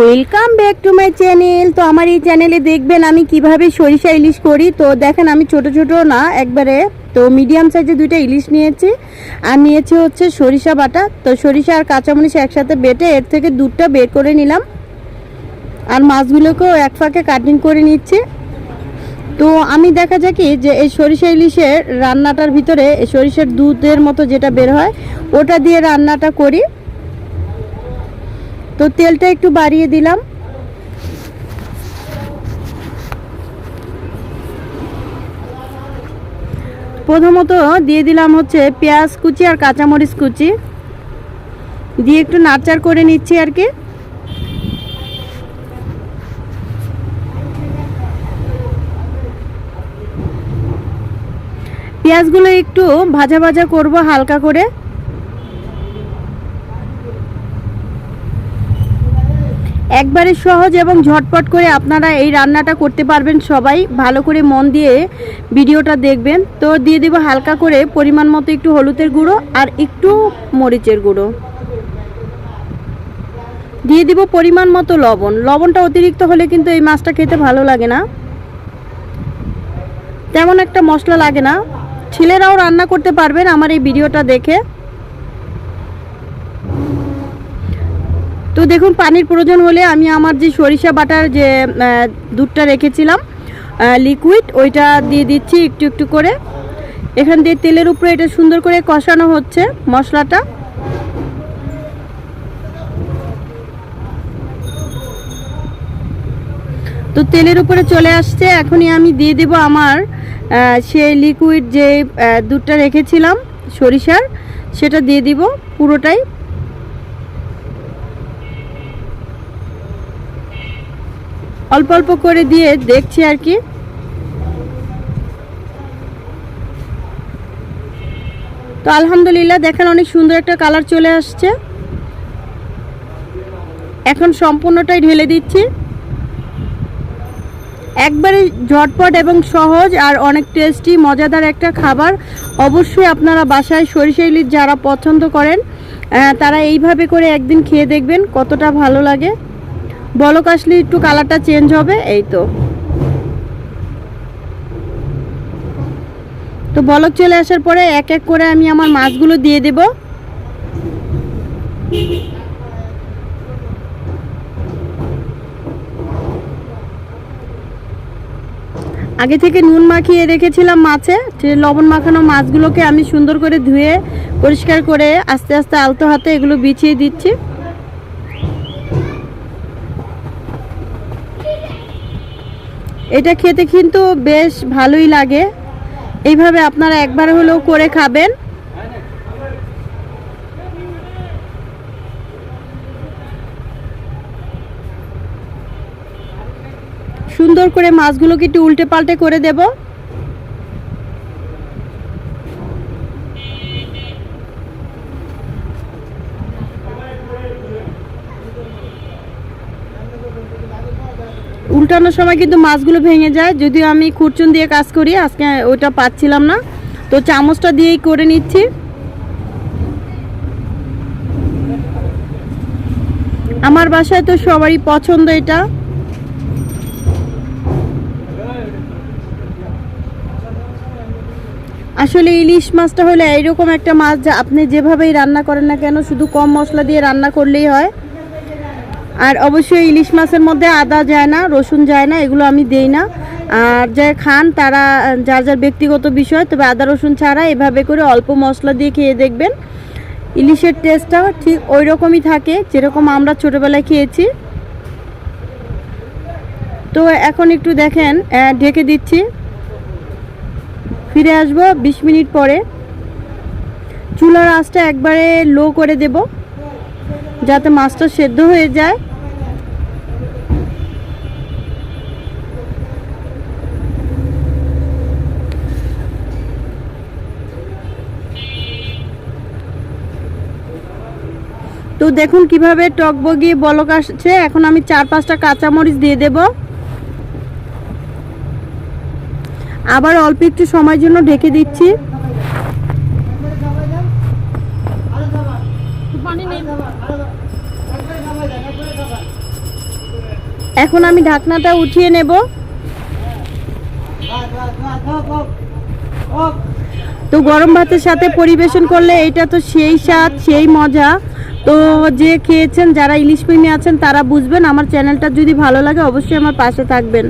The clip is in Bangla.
Welcome back to my channel তো আমার এই চ্যানেলে দেখবেন আমি কীভাবে সরিষা ইলিশ করি। তো দেখেন আমি ছোট ছোট না, একবারে, তো মিডিয়াম সাইজে দুইটা ইলিশ নিয়েছি। আর নিয়েছি হচ্ছে সরিষা বাটা। তো সরিষা আর কাঁচামরিচ একসাথে বেটে এর থেকে দুধটা বের করে নিলাম। আর মাছগুলোকেও এক ফাঁকে কাটিং করে নিচ্ছি। তো আমি দেখা যায় কি যে এই সরিষা ইলিশের রান্নাটার ভিতরে সরিষার দুধের মতো যেটা বের হয়, ওটা দিয়ে রান্নাটা করি। তো তেলটা একটু বাড়িয়ে দিলাম। প্রথমত দিয়ে দিলাম হচ্ছে পেঁয়াজ কুচি আর কাঁচামরিচ কুচি। দিয়ে একটু নাচার করে নিচ্ছি আর কি। পেঁয়াজগুলো একটু ভাজা ভাজা করব হালকা করে। একবারে সহজ এবং ঝটপট করে আপনারা এই রান্নাটা করতে পারবেন সবাই। ভালো করে মন দিয়ে ভিডিওটা দেখবেন। তো দিয়ে দেবো হালকা করে পরিমাণ মতো একটু হলুদের গুঁড়ো আর একটু মরিচের গুঁড়ো। দিয়ে দিব পরিমাণ মতো লবণ। লবণটা অতিরিক্ত হলে কিন্তু এই মাছটা খেতে ভালো লাগে না। তেমন একটা মশলা লাগে না। ছেলেরাও রান্না করতে পারবেন আমার এই ভিডিওটা দেখে। তো দেখুন, পানির প্রয়োজন হলে আমি আমার যে সরিষা বাটার যে দুধটা রেখেছিলাম লিকুইড ওইটা দিয়ে দিচ্ছি একটু একটু করে। এখান দিয়ে তেলের উপরে এটা সুন্দর করে কষানো হচ্ছে মশলাটা। তো তেলের উপরে চলে আসছে, এখনই আমি দিয়ে দেব আমার সেই লিকুইড যে দুধটা রেখেছিলাম সরিষার, সেটা দিয়ে দিব পুরোটাই। অল্প অল্প করে দিয়ে দেখছি আর কি। তো আলহামদুলিল্লাহ দেখেন অনেক সুন্দর একটা কালার চলে আসছে। এখন সম্পূর্ণটাই ঢেলে দিচ্ছি। একবারে ঝটপট এবং সহজ আর অনেক টেস্টি, মজাদার একটা খাবার। অবশ্যই আপনারা বাসায় সরিষা ইলিশ যারা পছন্দ করেন তারা এইভাবে করে একদিন খেয়ে দেখবেন কতটা ভালো লাগে। বলক আসলে একটু কালারটা চেঞ্জ হবে, এই তো। তো বলক চলে আসার পরে এক এক করে আমি আমার মাছগুলো দিয়ে দেব। আগে থেকে নুন মাখিয়ে রেখেছিলাম মাছে লবণ মাখানো মাছগুলোকে আমি সুন্দর করে ধুয়ে, পরিষ্কার করে আস্তে আস্তে আলতো হাতে এগুলো বিছিয়ে দিচ্ছি। এটা খেতে কিন্তু বেশ ভালোই লাগে। এইভাবে আপনারা একবার হলেও করে খাবেন। সুন্দর করে মাছগুলোকে একটু উল্টে পাল্টে করে দেব। উল্টানোর সময় কিন্তু মাছগুলো ভেঙে যায়। যদিও আমি খুরচুন দিয়ে কাজ করি, আজকে ওইটা পাচ্ছিলাম না। তো চামচটা দিয়েই করে নিচ্ছি। আমার বাসায় তো সবারই পছন্দ এটা। আসলে ইলিশ মাছটা হলে এইরকম একটা মাছ যা আপনি যেভাবেই রান্না করেন না কেন, শুধু কম মশলা দিয়ে রান্না করলেই হয়। আর অবশ্যই ইলিশ মাছের মধ্যে আদা যায় না, রসুন যায় না, এগুলো আমি দেই না। আর যে খান, তারা, যার যার ব্যক্তিগত বিষয়, তবে আদা, রসুন ছাড়া এভাবে করে অল্প মশলা দিয়ে খেয়ে দেখবেন। ইলিশের টেস্টটা ঠিক ওই রকমই থাকে, যেরকম আমরা ছোটোবেলায় খেয়েছি। তো এখন একটু দেখেন ঢেকে দিচ্ছি। ফিরে আসব বিশ মিনিট পরে। চুলার আঁচটা একবারে লো করে দেব, যাতে মাছটা সেদ্ধ হয়ে যায়। তো দেখুন কীভাবে টক বগিয়ে বলক আসছে। এখন আমি চার পাঁচটা কাঁচামরিচ দিয়ে দেব। আবার অল্প একটু সময়ের জন্য ঢেকে দিচ্ছি। এখন আমি ঢাকনাটা উঠিয়ে নেব। তো গরম ভাতের সাথে পরিবেশন করলে এটা তো সেই স্বাদ, সেই মজা। তো যে খেয়েছেন, যারা ইলিশ প্রেমী আছেন, তারা বুঝবেন। আমার চ্যানেলটা যদি ভালো লাগে, অবশ্যই আমার পাশে থাকবেন।